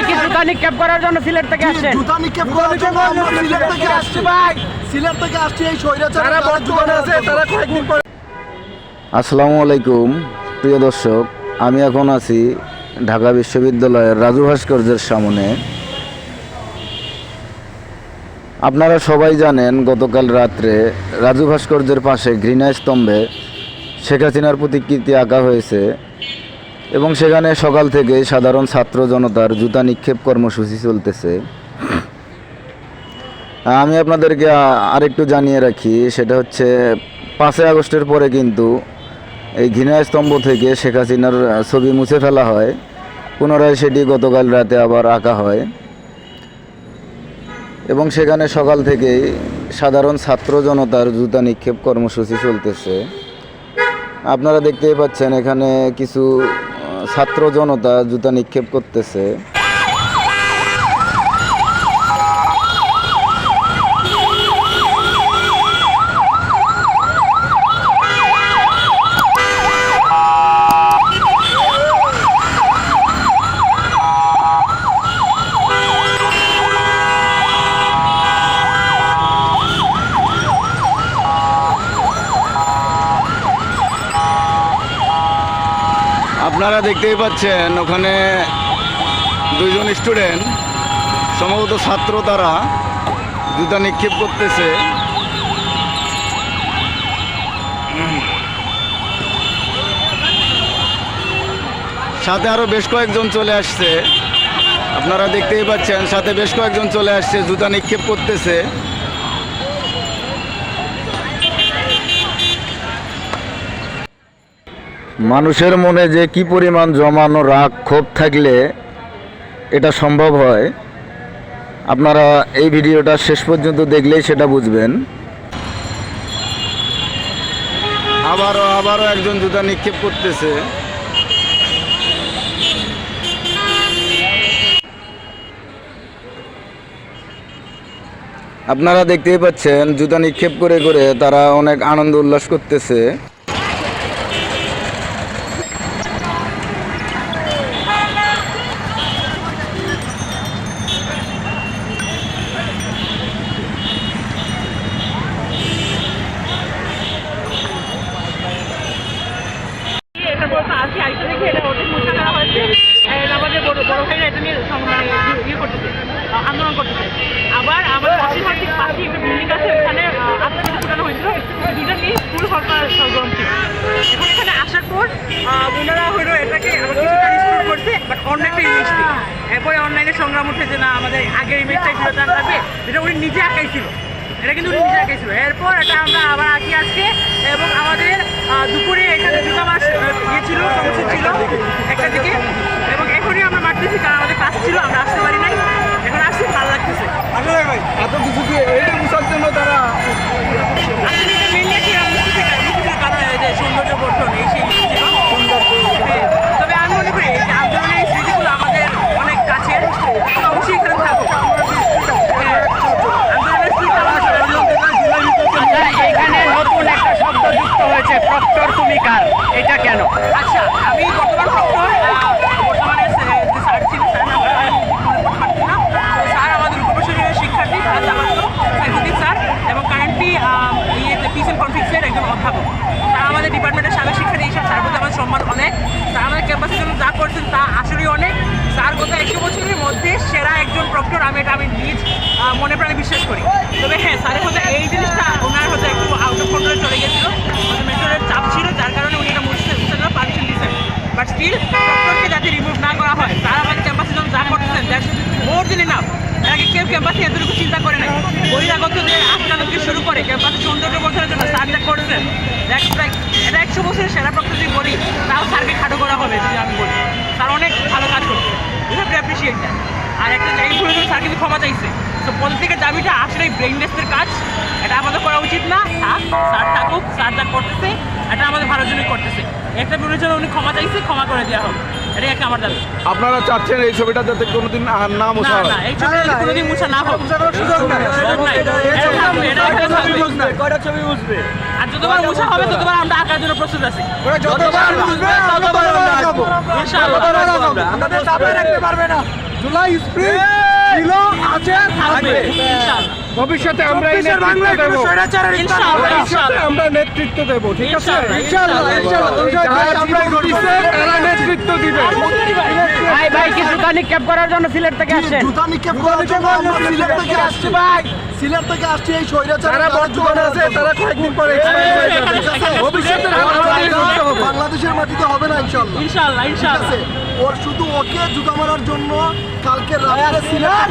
ভাই কি জুতা নিক্ষেপ করার জন্য সিলেট থেকে আসছেন? জুতা নিক্ষেপ করার জন্য আমরা সিলেট থেকে আসছি ভাই। সিলেট থেকে আসছি এই বর্তমানে আছে তারা কয়েকদিন পরে আসসালামু আলাইকুম প্রিয় দর্শক আমি এখন আছি ঢাকা বিশ্ববিদ্যালয়ের রাজু ভাস্কর্যের সামনে। আপনারা সবাই জানেন গতকাল রাত্রে রাজু ভাস্কর্যের পাশে ঘৃণা স্তম্ভে শেখ হাসিনার প্রতিকৃতি আঁকা হয়েছে। এবং সেখানে সকাল থেকে সাধারণ ছাত্র জনতার জুতা নিক্ষেপ কর্মসূচি চলতেছে। আমি আপনাদেরকে আরেকটু জানিয়ে রাখি, সেটা হচ্ছে পাঁচই আগস্টের পরে কিন্তু এই ঘৃণা স্তম্ভ থেকে শেখ হাসিনার ছবি মুছে ফেলা হয়। পুনরায় সেটি গতকাল রাতে আবার আঁকা হয়। এবং সেখানে সকাল থেকেই সাধারণ ছাত্র জনতার জুতা নিক্ষেপ কর্মসূচি চলতেছে। আপনারা দেখতেই পাচ্ছেন এখানে কিছু ছাত্র জনতা জুতা নিক্ষেপ করতেছে। আপনারা দেখতেই পাচ্ছেন, ওখানে দুইজন স্টুডেন্ট, সম্ভবত ছাত্র তারা জুতা নিক্ষেপ করতেছে। সাথে আরও বেশ কয়েকজন চলে আসছে। আপনারা দেখতেই পাচ্ছেন, সাথে বেশ কয়েকজন চলে আসছে, জুতা নিক্ষেপ করতেছে। মানুষের মনে যে কি পরিমাণ জমানো রাগ, ক্ষোভ থাকলে এটা সম্ভব হয়। আপনারা এই ভিডিওটা শেষ পর্যন্ত দেখলেই সেটা বুঝবেন। আবারও আবারও একজন জুতা নিক্ষেপ করতেছে। আপনারা দেখতেই পাচ্ছেন, জুতা নিক্ষেপ করে করে তারা অনেক আনন্দ উল্লাস করতেছে এটা বলতে আসি আইসা দেখি এটা ওদের মোচা করা হয়েছে And আমাদের বড় ভাইরা এটা নিয়ে মানে ইয়ে- করতেছে আন্দোলন করতেছে। আবার আমাদের অফিস ঠিক পাশে একটা বিল্ডিং আছে, ওখানে আজকে ফুটানো হয়েছিল। দুটা নিয়ে স্কুল সরকার সরগরম ছিল। এখন এখানে আসার পর ওনারা হলো এটাকে কিছুটা রিস্টোর করছে বাট অন্য একটা ইমেজ এরপরে অনলাইনে সংগ্রাম উঠে যে, না, আমাদের আগের ইমেজটাই ফেরত আনতে হবে যেটা উনি নিজে আঁকাইছিল। এটা কিন্তু উনি নিজে আঁকাইছিল। এরপর এটা আমরা আবার আসি আজকে, এবং আমাদের দুপুরে এখানে দুটো মাস ইয়ে ছিল, সমস্যা ছিল, একটা দিকে। কারণ আমাদের কাজ ছিল আমরা আসতে পারি নাই। এখন আসছি ভালো লাগতেছে। এত কিছু দিয়ে এইটা মুছার জন্য তারা আসলে এটা মেনলি মুক্তির মুক্তির কারণে যে সৌন্দর্য বর্ধন এই সেই তবে আমি মনে করি এই আন্দোলনের স্মৃতিগুলো আমাদের অনেক কাছের অবশ্যই এখানে থাকব আন্দোলনের স্মৃতি আমাদের এখানে নতুন একটা শব্দ যুক্ত হয়েছে প্রক্টর তুমি কার? এটা কেন? আচ্ছা আমি বর্তমান প্রক্টর বর্তমানে সে- যে স্যার ছিল স্যার নাম আমি মনে করতে পারছি না তো স্যার আমাদের উপপ্রশাসনের শিক্ষার্থী তার জামাত সাইফুদ্দিন স্যার এবং কারেন্টলি ইয়েতে পিস এন্ড কনফ্লিক্সের একজন অধ্যাপক। তারা আমাদের ডিপার্টমেন্টের সাবেক শিক্ষার্থী হিসাবে স্যার প্রতি আমার সম্মান অনেক। স্যার আমাদের ক্যাম্পাসের জন্য যা করছেন তা আসলেই অনেক। স্যার গত একশো বছরের মধ্যে সেরা একজন প্রক্টর আমি এটা আমি নিজ মনে প্রাণে বিশ্বাস করি। তবে হ্যাঁ স্যারের মধ্যে এই জিনিসটা ওনার হচ্ছে একটু আউট অফ কন্ট্রোলে চলে গেছিল মেজরের চাপ ছিল, যার কারণে উনি এটা মুছতে মুছতে পারমিশন দিয়েছেন বাট স্টিল ডক্টরকে যাতে রিমুভ না করা হয়, তারা আমাদের ক্যাম্পাসের জন্য যা করতেছেন দ্যাটস মোর দিন কেউ ক্যাম্পাসে এতটুকু চিন্তা করে নাই। বহিরাগত যে আচরণ শুরু করে ক্যাম্পাসের সৌন্দর্য বর্ধনের জন্য স্যার যা করছেন এটা একশো বছরের সেরা প্রক্টর যদি বলি, তাও স্যারকে খাটো করা হবে যদি আমি বলি। স্যার অনেক ভালো কাজ করছে। ইউ অ্যাপ্রিসিয়েট আর একটা এই ভুলের জন্য স্যার কিন্তু ক্ষমা চাইছে। তো পলিটিকের দাবিটা আসলে ব্রেইনলেসের কাজ। এটা আমাদের করা উচিত না। থাক, স্যার থাকুক, স্যার যা করতেছে, এটা আমাদের ভালোর জন্যই করতেছে। একটা ভুলের জন্য উনি ক্ষমা চাইছে, ক্ষমা করে দেওয়া হবে এটাই একটা আমার দাবি। আপনারা চাচ্ছেন এই ছবিটা যাতে কোনোদিন আর না মোছা না এই ছবি কোনোদিন মুছা না হোক। সুযোগ নাই। এটা থাকবে, এটা এখানে কয়টা ছবি বুঝবে আর যতবার মুছা হবে ততবার আমরা আঁকার জন্য প্রস্তুত আছি। যতবার বুঝবে ততবার আমরা আঁকবো। ইনশাআল্লাহ। আমাদের চাপে রাখতে পারবে না। জুলাই স্প্রিং ছিল আছে থাকবে। ভবিষ্যতে আমরা এই নেতৃত্ব দেবো। স্বৈরাচারের আমরা নেতৃত্ব দেবো ঠিক আছে? ইনশাআল্লাহ ইনশাআল্লাহ যারা তারা নেতৃত্ব দিবে ভাই। ভাই কি জুতা নিক্ষেপ করার জন্য সিলেট থেকে আসছেন? জুতা নিক্ষেপ করার জন্য আমরা সিলেট থেকে আসছি। ভাই। সিলেট থেকে আসছি এই স্বৈরাচার যারা বর্তমানে আছে তারা কয়েকদিন পরে ভবিষ্যতে বাংলাদেশের মাটিতে হবে না ইনশাআল্লাহ। ইনশাআল্লাহ ইনশাআল্লাহ। ওর শুধু ওকে জুতা মারার জন্য কালকে রায়ারে সিলেট